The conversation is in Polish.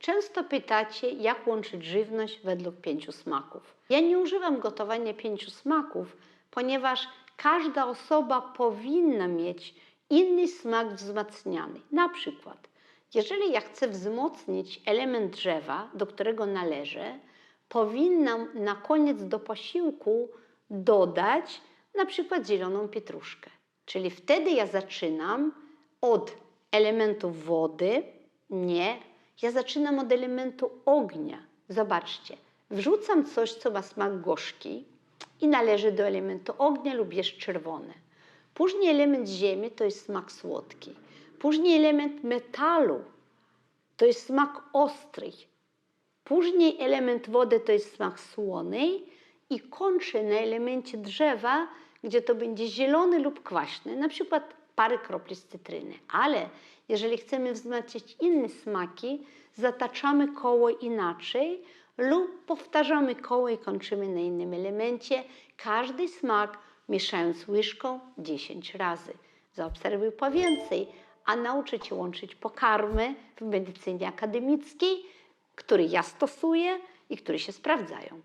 Często pytacie, jak łączyć żywność według pięciu smaków. Ja nie używam gotowania pięciu smaków, ponieważ każda osoba powinna mieć inny smak wzmacniany. Na przykład, jeżeli ja chcę wzmocnić element drzewa, do którego należę, powinnam na koniec do posiłku dodać na przykład zieloną pietruszkę. Czyli wtedy ja zaczynam od elementu wody, nie, ja zaczynam od elementu ognia. Zobaczcie, wrzucam coś, co ma smak gorzki i należy do elementu ognia lub jest czerwone. Później element ziemi to jest smak słodki. Później element metalu to jest smak ostry. Później element wody to jest smak słony i kończę na elemencie drzewa, gdzie to będzie zielony lub kwaśny, na przykład parę kropli z cytryny. Ale jeżeli chcemy wzmacniać inne smaki, zataczamy koło inaczej lub powtarzamy koło i kończymy na innym elemencie. Każdy smak mieszając łyżką 10 razy. Zaobserwuj po więcej, a nauczę Cię łączyć pokarmy w medycynie akademickiej, które ja stosuję i które się sprawdzają.